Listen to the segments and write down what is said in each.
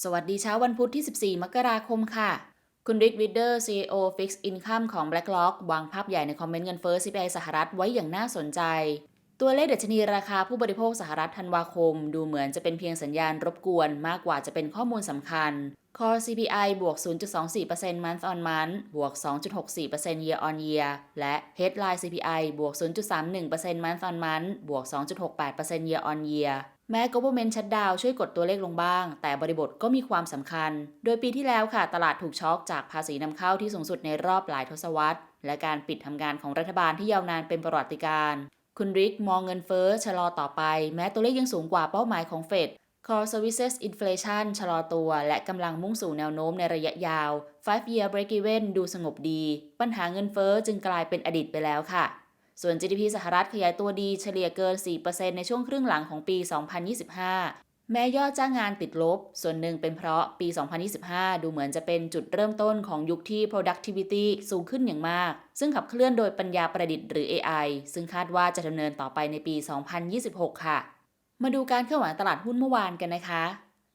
สวัสดีเช้าวันพุธที่ 14 มกราคมค่ะ คุณริกวิดเดอร์ CEO Fixed Income ของ BlackRock วางภาพใหญ่ในคอมเมนต์เงินเฟ้อ CPI สหรัฐไว้อย่างน่าสนใจ ตัวเลขเดัชนีราคาผู้บริโภคสหรัฐธันวาคม ดูเหมือนจะเป็นเพียงสัญญาณรบกวนมากกว่าจะเป็นข้อมูลสำคัญ Core CPI บวก 0.24% month on month บวก 2.64% year on year และ Headline CPI บวก 0.31% month on month บวก 2.68% year on year แม้ government shutdown ช่วยกดตัวเลขลงบ้าง แต่บริบทก็มีความสำคัญ โดยปีที่แล้วค่ะ ตลาดถูกช็อกจากภาษีนำเข้าที่สูงสุดในรอบหลายทศวรรษ และการปิดทำงานของรัฐบาลที่ยาวนานเป็นประวัติการณ์คุณริกมองเงินเฟ้อชะลอต่อไป แม้ตัวเลขยังสูงกว่าเป้าหมายของเฟด Core Services Inflation ชะลอตัว และกำลังมุ่งสู่แนวโน้มในระยะยาว 5-year break-even ดูสงบดี ปัญหาเงินเฟ้อจึงกลายเป็นอดีตไปแล้วค่ะ ส่วน GDP สหรัฐขยายตัวดีเฉลี่ยเกิน 4%ในช่วงครึ่งหลังของปี 2025 แม้ยอดจ้างงานติดลบ ส่วนหนึ่งเป็นเพราะปี 2025 ดูเหมือนจะเป็นจุดเริ่มต้นของยุคที่ productivity สูงขึ้นอย่างมาก ซึ่งขับเคลื่อนโดยปัญญาประดิษฐ์หรือ AI ซึ่งคาดว่าจะดำเนินต่อไปในปี 2026 ค่ะ มาดูการเคลื่อนไหวตลาดหุ้นเมื่อวานกันนะคะ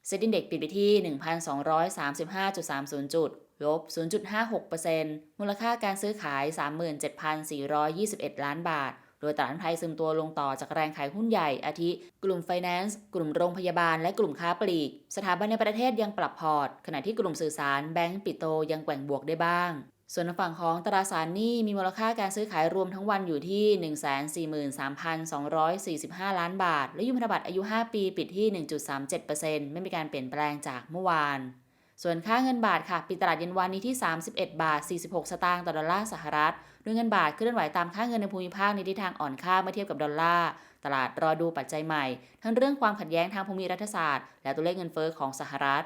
เซ็นดินเด็กปิดไปที่ 1,235.30 จุด ลบ 0.56%มูลค่าการซื้อขาย 37,421 ล้านบาท โดยตลาดไทยซึมตัวลงต่อจากแรงขายหุ้นใหญ่ อาทิ กลุ่มไฟแนนซ์ กลุ่มโรงพยาบาล และกลุ่มค้าปลีก สถาบันในประเทศยังปรับพอร์ต ขณะที่กลุ่มสื่อสาร แบงก์ปิโตยังแกว่งบวกได้บ้างส่วนฝั่งของตราสารหนี้มีมูลค่าการซื้อขายรวมทั้งวันอยู่ที่ 143,245 ล้านบาท และยุพันธบัตรอายุ 5 ปีปิดที่ 1.37%ไม่มีการเปลี่ยนแปลงจากเมื่อวาน ส่วนค่าเงินบาทค่ะปิดตลาดเย็นวันนี้ที่ 31 บาท 46 สตางค์ต่อดอลลาร์สหรัฐโดยเงินบาทเคลื่อนไหวตามค่าเงินในภูมิภาคในทิศทางอ่อนค่าเมื่อเทียบกับดอลลาร์ตลาดรอดูปัจจัยใหม่ ทั้งเรื่องความขัดแย้งทางภูมิรัฐศาสตร์ และตัวเลขเงินเฟ้อของสหรัฐ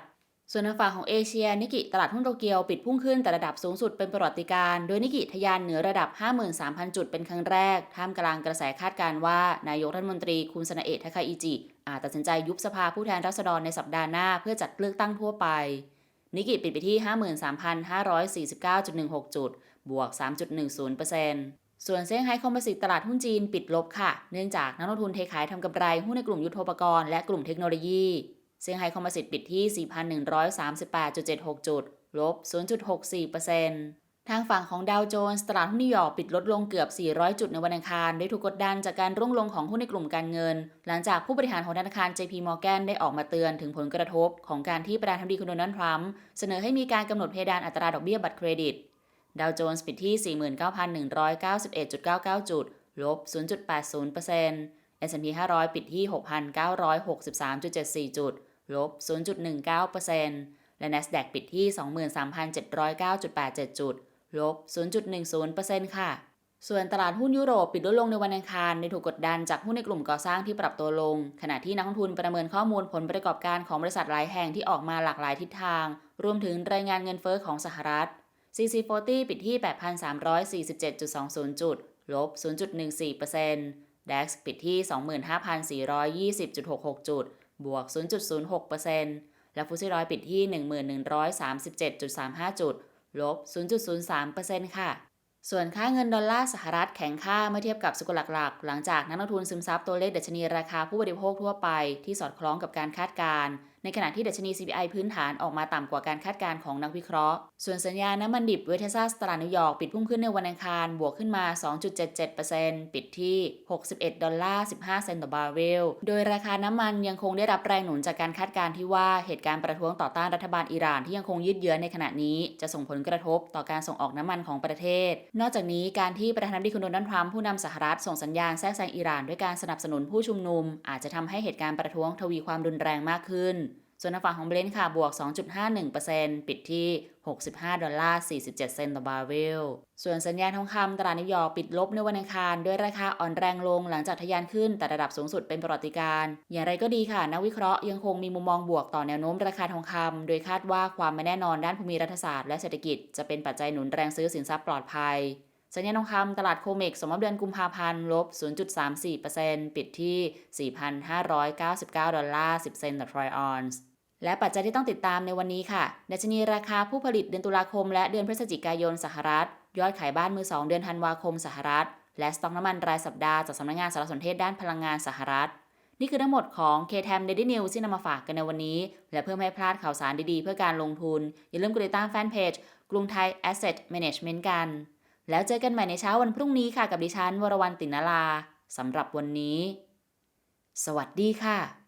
ส่วนทางฝั่งของเอเชีย นิกิตลาดหุ้นโตเกียวปิดพุ่งขึ้นแต่ระดับสูงสุดเป็นประวัติการณ์โดยนิกิทะยานเหนือระดับ 53,000 จุดเป็นครั้งแรก ท่ามกลางกระแสคาดการณ์ว่า นายกรัฐมนตรีคุณสนาเอะทาคาอิจิอาจตัดสินใจยุบสภาผู้แทนราษฎรในสัปดาห์หน้าเพื่อจัดเลือกตั้งทั่วไป นิกิปิดไปที่ 53,549.16 จุด บวก 3.10%ส่วนเซี่ยงไฮ้คอมโพสิตตลาดหุ้นจีนปิดลบค่ะ เนื่องจากนักลงทุนเทขายทำกำไรหุ้นในกลุ่มยุทโธปกรณ์และกลุ่มเทคโนโลยีเซี่ยงไฮ้คอมโพสิตปิดที่ 4,138.76 จุด ลบ 0.64% ทางฝั่งของดาวโจนส์ตลาดหุ้นนิวยอร์กปิดลดลงเกือบ 400 จุดในวันอังคารได้ถูกกดดันจากการร่วงลงของหุ้นในกลุ่มการเงิน หลังจากผู้บริหารของธนาคาร JP Morgan ได้ออกมาเตือนถึงผลกระทบ ของการที่ประธานาธิบดีคุณโดนัลด์ทรัมป์เสนอให้มีการกำหนดเพดานอัตราดอกเบี้ยบัตรเครดิต ดาวโจนส์ปิดที่ 49,191.99 จุด ลบ 0.80% S&P 500 ปิดที่ 6,963.74 จุด ลบ 0.19%และ NASDAQ ปิดที่ 23,709.87 จุด ลบ 0.10%ค่ะ ส่วนตลาดหุ้นยุโรปปิดลดลงในวันอังคารในถูกกดดันจากหุ้นในกลุ่มก่อสร้างที่ปรับตัวลง ขณะที่นักลงทุนประเมินข้อมูลผลประกอบการของบริษัทหลายแห่งที่ออกมาหลากหลายทิศทาง รวมถึงรายงานเงินเฟอ้อของสหรัฐ CC40 ปิดที่ 8,347.20 จุด ลบ 0.14% DAX ปิดที่ 25,420.66 จุด บวก 0.06%และฟุตซี่ร้อยปิดที่ 1137.35 จุด ลบ 0.03%ค่ะ ส่วนค่าเงินดอลลาร์สหรัฐแข็งค่าเมื่อเทียบกับสกุลหลักๆ หลังจากนักลงทุนซึมซับตัวเลขดัชนีราคาผู้บริโภคทั่วไปที่สอดคล้องกับการคาดการณ์ ในขณะที่ดัชนี CPI พื้นฐานออกมาต่ำกว่าการคาดการณ์ของนักวิเคราะห์ ส่วนสัญญาน้ำมันดิบเวเทซัสตลาดนิวยอร์กปิดพุ่งขึ้นในวันอังคาร บวกขึ้นมา 2.77%ปิดที่ 61 ดอลลาร์ 15 เซนต์ต่อบาร์เรล โดยราคาน้ำมันยังคงได้รับแรงหนุนจากการคาดการณ์ที่ว่าเหตุการณ์ประท้วงต่อต้านรัฐบาลอิหร่านที่ยังคงยืดเยื้อในขณะนี้ จะส่งผลกระทบต่อการส่งออกน้ำมันของประเทศ นอกจากนี้การที่ประธานาธิบดีคุณโดนัลด์ทรัมป์ผู้นำสหรัฐส่งสัญญาณแทรกแซงอิหร่านด้วยการสนับสนุนผู้ชุมนุม อาจจะทำให้เหตุการณ์ประท้วงทวีความรุนแรงมากขึ้น ส่วนทางฝั่งของเบรนท์ค่ะบวก 2.51%ปิดที่ 65 ดอลลาร์ 47 เซนต์ต่อบาร์เรล ส่วนสัญญาณทองคำตลาดนิวยอร์กปิดลบในวันอังคาร ด้วยราคาอ่อนแรงลงหลังจากทะยานขึ้นแต่ระดับสูงสุดเป็นประวัติการณ์อย่างไรก็ดีค่ะ นักวิเคราะห์ยังคงมีมุมมองบวกต่อแนวโน้มราคาทองคำโดยคาดว่าความไม่แน่นอนด้านภูมิรัฐศาสตร์และเศรษฐกิจจะเป็นปัจจัยหนุนแรงซื้อสินทรัพย์ปลอดภัยสัญญาณทองคำตลาดโคเมกสมมติเดือนกุมภาพันธ์ลบ 0.34%ปิดที่ 4,599 ดอลลาร์ 10 เซนต์ต่อทรอยออนซ์ และปัจจัยที่ต้องติดตามในวันนี้ค่ะดัชนีราคาผู้ผลิตเดือนตุลาคม และเดือนพฤศจิกายนสหรัฐ ยอดขายบ้านมือ 2 เดือนธันวาคมสหรัฐ และสต็อกน้ำมันรายสัปดาห์จากสำนักงานสารสนเทศด้านพลังงานสหรัฐ นี่คือทั้งหมดของ KTM Daily News ที่นำมาฝากกันในวันนี้ และเพื่อไม่ให้พลาดข่าวสารดีๆ เพื่อการลงทุน อย่าลืมกดติดตามแฟนเพจกรุงไทย Asset Management กัน แล้วเจอกันใหม่ในเช้าวันพรุ่งนี้ค่ะกับดิฉันวรวรรณตินนาลาสำหรับวันนี้ สวัสดีค่ะ